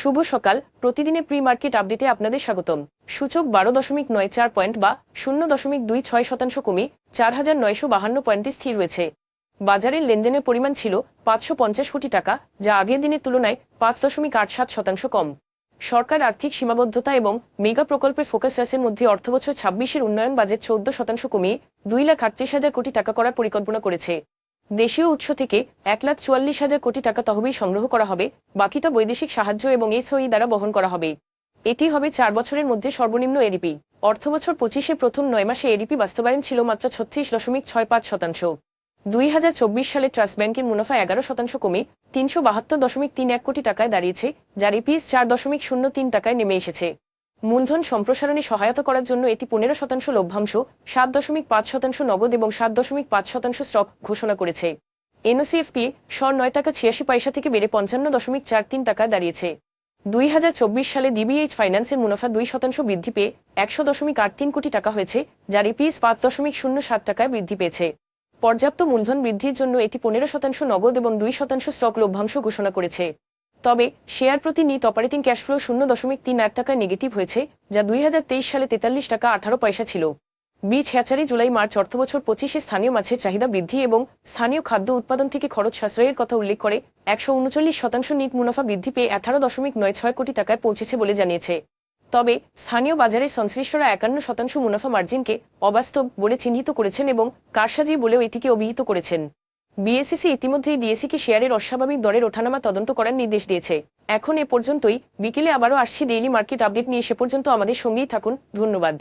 শুভ সকাল। প্রতিদিনে pre market আপডেটে আপনাদের স্বাগতম। সূচক বারো দশমিক নয় চার পয়েন্ট বা শূন্য দশমিক দুই ছয় শতাংশ কমে চার হাজার নয়শো বাহান্ন পয়েন্টে স্থির রয়েছে। বাজারের লেনদেনের পরিমাণ ছিল পাঁচশো পঞ্চাশ কোটি টাকা, যা আগের দিনের তুলনায় পাঁচ দশমিক আট সাত শতাংশ কম। সরকার আর্থিক সীমাবদ্ধতা এবং মেগা প্রকল্পের ফোকাস রাসের মধ্যে অর্থবছর ছাব্বিশের উন্নয়ন বাজেট চৌদ্দ শতাংশ কমিয়ে দুই লাখ আটত্রিশ হাজার কোটি টাকা করার পরিকল্পনা করেছে। দেশীয় উৎস থেকে এক লাখ চুয়াল্লিশ হাজার কোটি টাকা তহবিল সংগ্রহ করা হবে, বাকিটা বৈদেশিক সাহায্য এবং এসওই দ্বারা বহন করা হবে। এটি হবে চার বছরের মধ্যে সর্বনিম্ন এডিপি অর্থবছর পঁচিশে প্রথম নয় মাসে এডিপি বাস্তবায়ন ছিল মাত্র ছত্রিশ দশমিক ছয় পাঁচ শতাংশ। দুই হাজার চব্বিশ সালে ট্রাস্ট ব্যাংকের মুনাফা এগারো শতাংশ কমে তিনশো বাহাত্তর দশমিক তিন এক কোটি টাকায় দাঁড়িয়েছে, যার ইপিএস চার দশমিক শূন্য তিন টাকায় নেমে এসেছে। মূলধন সম্প্রসারণে সহায়তা করার জন্য এটি পনেরো শতাংশ লভ্যাংশ, সাত দশমিক পাঁচ শতাংশ নগদ এবং সাত দশমিক পাঁচ শতাংশ স্টক ঘোষণা করেছে। এনওসিএফপি স্বর নয় টাকা ছিয়াশি পয়সা থেকে বেড়ে পঞ্চান্ন দশমিক চার তিন টাকায় দাঁড়িয়েছে। দুই হাজার চব্বিশ সালে ডিবিএইচ ফাইন্যান্সের মুনাফা দুই শতাংশ বৃদ্ধি পেয়ে একশো দশমিক আট তিন কোটি টাকা হয়েছে, যার ইপিএস পাঁচ দশমিক শূন্য সাত টাকায় বৃদ্ধি পেয়েছে। পর্যাপ্ত মূলধন বৃদ্ধির জন্য এটি পনেরো শতাংশ নগদ এবং দুই শতাংশ স্টক লভ্যাংশ ঘোষণা করেছে। তবে শেয়ার প্রতি নিট অপারেটিং ক্যাশফ্লো শূন্য দশমিক তিন আট টাকায় নেগেটিভ হয়েছে, যা দুই হাজার তেইশ সালে তেতাল্লিশ টাকা আঠারো পয়সা ছিল। বীজ হ্যাচারি জুলাই মার্চ অর্থবছর পঁচিশে স্থানীয় মাছের চাহিদা বৃদ্ধি এবং স্থানীয় খাদ্য উৎপাদন থেকে খরচ সাশ্রয়ের কথা উল্লেখ করে একশো উনচল্লিশ শতাংশ নিট মুনাফা বৃদ্ধি পেয়ে আঠারো দশমিক নয় ছয় কোটি টাকায় পৌঁছেছে বলে জানিয়েছে। তবে স্থানীয় বাজারে সংশ্লিষ্টরা একান্ন শতাংশ মুনাফা মার্জিনকে অবাস্তব বলে চিহ্নিত করেছেন এবং কারসাজি বলেও এটিকে অভিহিত করেছেন। বিএসসিসি ইতিমধ্যেই ডিএসিকে শেয়ারের অস্বাভাবিক দরের ওঠানামা তদন্ত করার নির্দেশ দিয়েছে। এখন এ পর্যন্তই। বিকেলে আবারও আসছি ডেইলি মার্কেট আপডেট নিয়ে। সে পর্যন্ত আমাদের সঙ্গেই থাকুন। ধন্যবাদ।